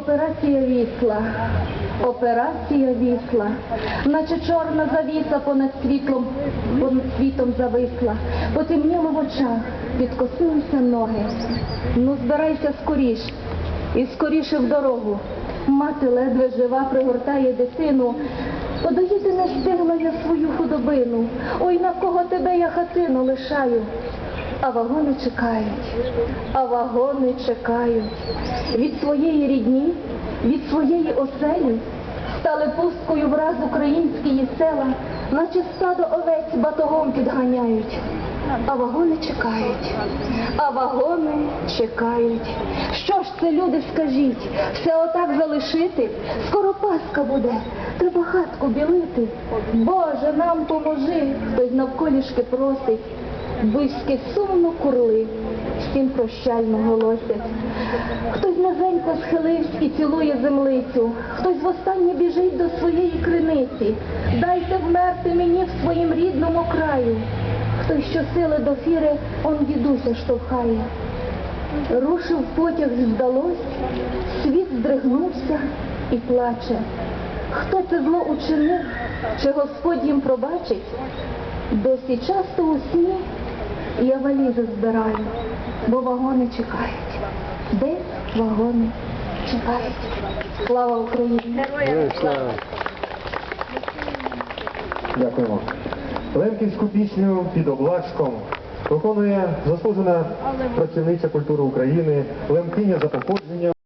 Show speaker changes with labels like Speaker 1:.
Speaker 1: Операція вісла, операція вісла, наче чорна завіса понад світлом, понад світом зависла, потемніло в очах, підкосилися ноги. Ну, збирайся скоріш, і скоріше в дорогу. Мати ледве жива пригортає дитину. Подоїти не встигла я свою худобину. Ой, на кого тебе я хатину лишаю. А вагони чекають, а вагони чекають. Від своєї рідні, від своєї оселі стали пусткою враз українські села, наче стадо овець батогом підганяють. А вагони чекають, а вагони чекають. Що ж це, люди, скажіть, все отак залишити? Скоро Пасха буде, треба хатку білити. Боже, нам поможи, хтось навколішки просить. Виськи сумно курли, всім прощально голосять. Хтось низенько схилився і цілує землицю, хтось востаннє біжить до своєї криниці. Дайте вмерти мені в своїм рідному краю. Хтось щосили до фіри, он дідуся штовхає. Рушив потяг, здалось, світ здригнувся і плаче. Хто це зло учинив, чи Господь їм пробачить? Досі часто у сні я валізи збираю, бо вагони чекають. Десь вагони чекають. Слава Україні!
Speaker 2: Героям слава!
Speaker 3: Дякуємо. Лемківську пісню під облачком виконує заслужена працівниця культури України, лемкиня за походженням.